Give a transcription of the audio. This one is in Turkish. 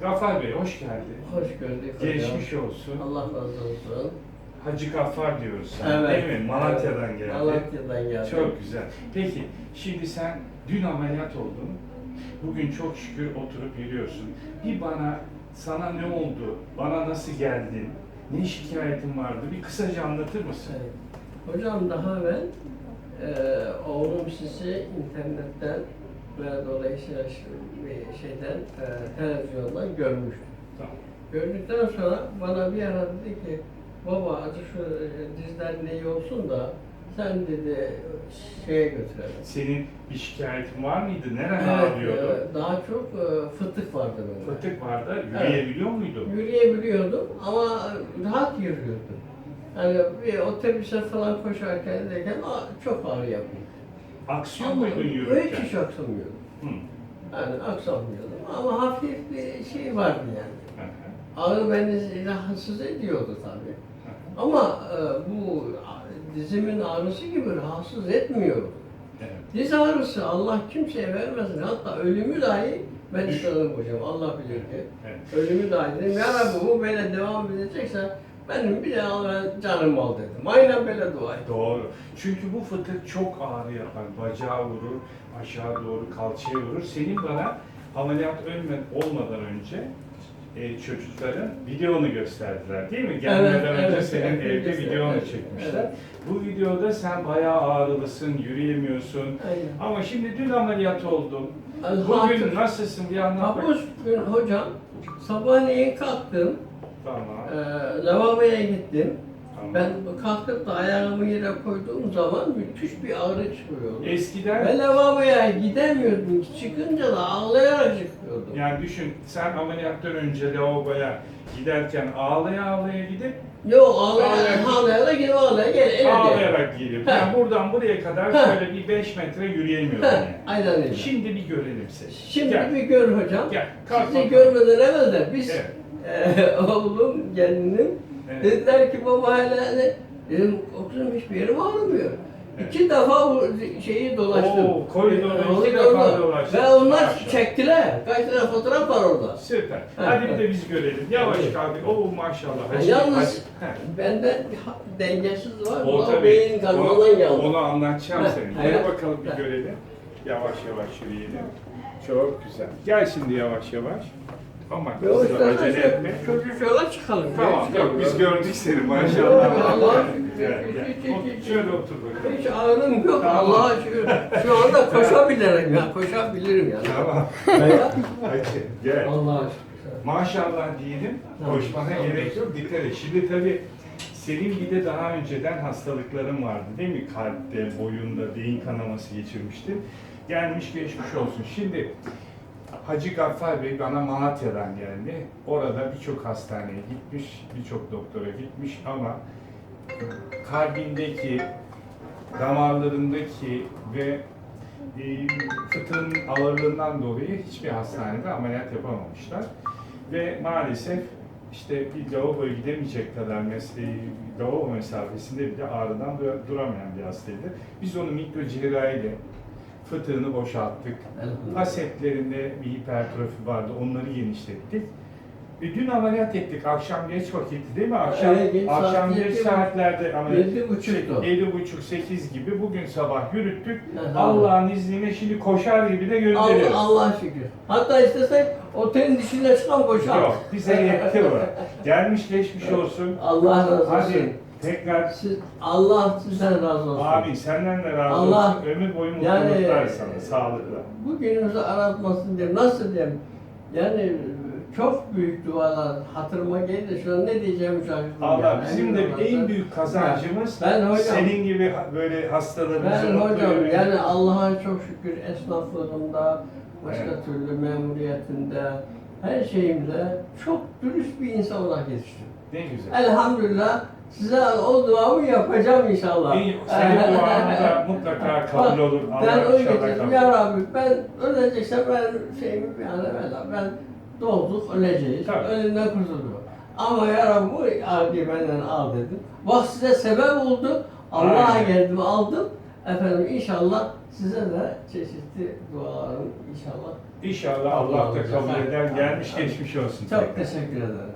Gaffar Bey hoş geldin. Hoş gördük hocam. Geçmiş olsun. Allah razı olsun. Hacı Gaffar diyoruz sana değil mi? Malatya'dan Evet, geldi. Malatya'dan geldi. Çok güzel. Peki şimdi sen dün ameliyat oldun. Bugün çok şükür oturup yürüyorsun. Bir bana sana ne oldu? Bana nasıl geldin? Ne şikayetin vardı? Bir kısaca anlatır mısın? Evet. Hocam daha evvel e, oğlum sizi internetten ve dolayısıyla şeyden e, televizyondan görmüştü. Tamam. Gördükten sonra bana bir ara dedi ki baba acı şu e, dizler iyi olsun da sen dedi şeye götürelim. Senin bir şikayetin var mıydı? Neren Evet, ağrıyordu? e, daha çok e, fıtık vardı benim. Fıtık vardı. Yürüyebiliyor muydun? Yürüyebiliyordum ama rahat yürüyordum. Yani bir otobüse falan koşarken derken "Aa, çok ağrı yapıyor. Aksiyon muydun yürürken? hiç aksamıyordum. Hı. Yani aksamıyordum ama hafif bir şey vardı yani. Ağrı beni rahatsız ediyordu tabii. Ama e, bu dizimin ağrısı gibi rahatsız etmiyordu. Evet. Diz ağrısı Allah kimseye vermesin. Hatta ölümü dahi ben istedim hocam. Allah bilir ki. Evet. Ölümü dahi dedim. Ya Rabbi bu böyle devam edecekse benim bir canım al dedim. Aynen böyle dua ettim. Doğru. Çünkü bu fıtık çok ağrı yapar. Bacağı vurur, aşağı doğru kalçaya vurur. Senin bana ameliyat ölme, olmadan önce e, çocukların videonu gösterdiler değil mi? Gelmeden Evet, önce evet, senin evet, evde videonu evet, çekmişler. evet. Bu videoda sen bayağı ağrılısın, yürüyemiyorsun. Aynen. Ama şimdi dün ameliyat. Allah Bugün hatır- nasılsın bir anlat Kabus gün hocam sabahleyin kalktım. Tamam. E, lavaboya gittim. tamam. Ben kalkıp da ayağımı yere koyduğum zaman müthiş bir ağrı çıkıyordu. Eskiden Ben lavaboya gidemiyordum. Çıkınca da ağlayarak çıkıyordum. yani düşün sen ameliyattan önce lavaboya giderken ağlaya ağlaya gidip Yok ağlayarak, Ağlayarak- gidip ağlayarak gel. Ağlayarak gelip yani buradan buraya kadar şöyle bir 5 metre yürüyemiyordun yani. Aynen öyle. Şimdi bir görelim seni. Şimdi Gel. bir gör hocam. Gel, kalk Sizi görmeden evvel de biz Evet. Eee, oğlum, gelinim Evet. dediler ki baba ne? Dedim kızım hiçbir yerim ağrımıyor. Evet. İki defa şeyi dolaştım. Oo, koridoru iki Koridorda. defa dolaştın. Ve onlar Maşallah. çektiler. Kaç tane fotoğraf var orada. Süper. Ha, Hadi bir de biz görelim. Yavaş Evet. kalk. Oo maşallah. Hacı, yalnız-. Heh. Bende bir dengesiz var. O tabii. beyin kanalından Onu, geldi. onu anlatacağım Ha, senin. evet. Gel bakalım bir görelim. Yavaş yavaş yürüyelim. Çok güzel. Gel şimdi yavaş yavaş. Ama Yok hızlı acele etme. Çocuk yola çıkalım. Tamam, yok biz gördük seni maşallah. Allah. Şöyle otur bakalım. Hiç ağrım yok. Allah'a şükür. Şu anda koşabilirim ya, koşabilirim yani. Tamam. Ya. Hadi gel. Allah'a şükür. Maşallah diyelim. Koşmana gerek yok. Dikkat et. Şimdi tabii senin bir de daha önceden hastalıkların vardı değil mi? Kalpte, boyunda beyin kanaması geçirmiştin. Gelmiş geçmiş olsun. Şimdi Hacı Gaffar Bey bana Malatya'dan geldi. Orada birçok hastaneye gitmiş, birçok doktora gitmiş ama kalbindeki, damarlarındaki ve e, fıtığın ağırlığından dolayı hiçbir hastanede ameliyat yapamamışlar. Ve maalesef işte bir lavaboya gidemeyecek kadar mesleği, lavabo mesafesinde bile ağrıdan dur- duramayan bir hastaydı. Biz onu mikrocerrahiyle fıtığını boşalttık. Fasetlerinde bir hipertrofi vardı, onları genişlettik. E, dün ameliyat ettik, akşam geç vakitti değil mi? Akşam, Evet, geç saat akşam geç yedi- saatlerde ameliyat. Yedi buçuktu. Yedi buçuk, sekiz gibi bugün sabah yürüttük. Aha. Allah'ın izniyle şimdi koşar gibi de gönderiyoruz. Allah, Allah'a şükür. Hatta istesek otelin dışına çıkan boşalt. Yok, bize yetti bu. Gelmiş geçmiş olsun. Allah razı olsun. Hadi tekrar Siz, Allah sizden razı olsun. abi senden de razı Allah- olsun. Ömür boyu Yani- mutluluklar sana, sağlıkla. Bugünümüzü aratmasın diye nasıl diyeyim? Yani çok büyük dualar hatırıma geldi. Şu an ne diyeceğimi şaşırdım. Allah yani. bizim de Emin en büyük kazancımız Ben hocam- senin gibi ha- böyle hastalarımızı Ben hocam yani Allah'a çok şükür esnaflığımda, başka Evet. türlü memuriyetinde, her şeyimde çok dürüst bir insan olarak yetiştim. Ne güzel. Elhamdülillah size o duamı yapacağım inşallah. İyi, senin duanı da mutlaka kabul olur. ben Allah inşallah gece kabul ya Rabbi ben öleceksem ben şeyimi yani valla ben doğduk öleceğiz. Tabii. Ölümden kurtulduk. Ama ya Rabbi bu adi benden al dedim. Bak size sebep oldu. Allah'a geldim aldım. Efendim inşallah size de çeşitli duaların inşallah. İnşallah Allah da kabul eder. Gelmiş geçmiş olsun. Çok tekrar. teşekkür ederim.